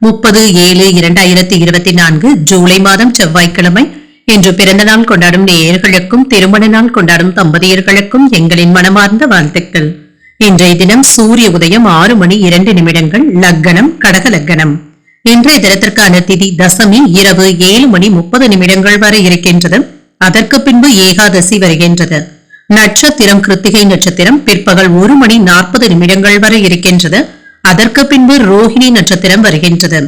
முப்பது ஏழு இரண்டாயிரத்தி இருபத்தி நான்கு ஜூலை மாதம் செவ்வாய்க்கிழமை. இன்று பிறந்த நாள் கொண்டாடும் நேயர்களுக்கும் திருமண நாள் கொண்டாடும் தம்பதியர்களுக்கும் எங்களின் மனமார்ந்த வாழ்த்துக்கள். இன்றைய தினம் சூரிய உதயம் ஆறு மணி இரண்டு நிமிடங்கள் லக்கணம் கடக லக்கணம். இன்றைய தினத்திற்கான திதி தசமி இரவு ஏழு மணி முப்பது நிமிடங்கள் வரை இருக்கின்றது. அதற்கு பின்பு ஏகாதசி வருகின்றது. நட்சத்திரம் கிருத்திகை நட்சத்திரம் பிற்பகல் ஒரு மணி நாற்பது நிமிடங்கள் வரை இருக்கின்றது. அதற்கு பின்பு ரோஹிணி நட்சத்திரம் வருகின்றது.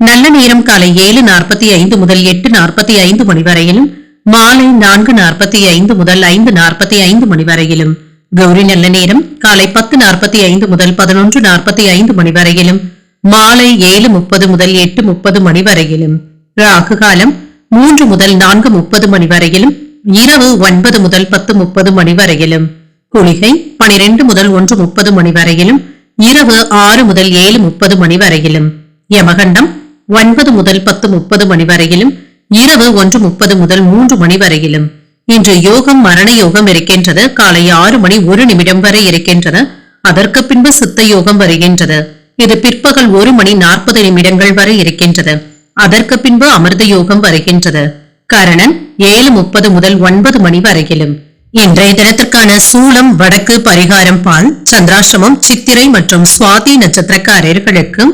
நல்ல நேரம் காலை ஏழு நாற்பத்தி ஐந்து முதல் எட்டு நாற்பத்தி ஐந்து மணி வரையிலும் மாலை நான்கு நாற்பத்தி ஐந்து முதல் ஐந்து நாற்பத்தி ஐந்து மணி வரையிலும் கௌரி நல்ல நேரம் காலை பத்து நாற்பத்தி ஐந்து முதல் பதினொன்று நாற்பத்தி ஐந்து மணி வரையிலும் மாலை ஏழு முப்பது முதல் எட்டு முப்பது மணி வரையிலும் ராகு காலம் மூன்று முதல் நான்கு முப்பது மணி வரையிலும் இரவு ஒன்பது முதல் பத்து முப்பது மணி வரையிலும் குளிகை பனிரெண்டு முதல் ஒன்று முப்பது மணி வரையிலும் இரவு ஆறு முதல் ஏழு முப்பது மணி வரையிலும். யமகண்டம் ஒன்பது முதல் பத்து முப்பது மணி வரையிலும் இரவு ஒன்று முப்பது முதல் மூன்று மணி வரையிலும். இன்று யோகம் மரண யோகம் இருக்கின்றது. காலை ஆறு மணி ஒரு நிமிடம் வரை இருக்கின்றது. அதற்கு பின்பு சித்த யோகம் வருகின்றது. இது பிற்பகல் ஒரு மணி நாற்பது நிமிடங்கள் வரை இருக்கின்றது. அதற்கு பின்பு அமிர்த யோகம் வருகின்றது. கரணன் ஏழு முப்பது முதல் ஒன்பது மணி வரையிலும். இன்றைய தினத்திற்கான சூலம் வடக்கு பரிகாரம் பால் சந்திராசிரமம் சித்திரை மற்றும் சுவாதி நட்சத்திரக்காரர்களுக்கு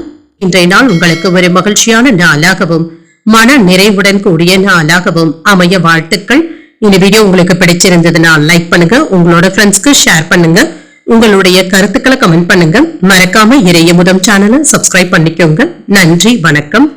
இன்றைய நாள் உங்களுக்கு ஒரு மகிழ்ச்சியான நாளாகவும் மன நிறைவுடன் கூடிய நாளாகவும் அமைய வாழ்த்துக்கள். இந்த வீடியோ உங்களுக்கு பிடிச்சிருந்ததுன்னா லைக் பண்ணுங்க உங்களோட ஃப்ரெண்ட்ஸ்க்கு ஷேர் பண்ணுங்க உங்களுடைய கருத்துக்களை கமெண்ட் பண்ணுங்க. மறக்காம இறைய முதம் சேனலை சப்ஸ்கிரைப் பண்ணிக்கோங்க. நன்றி வணக்கம்.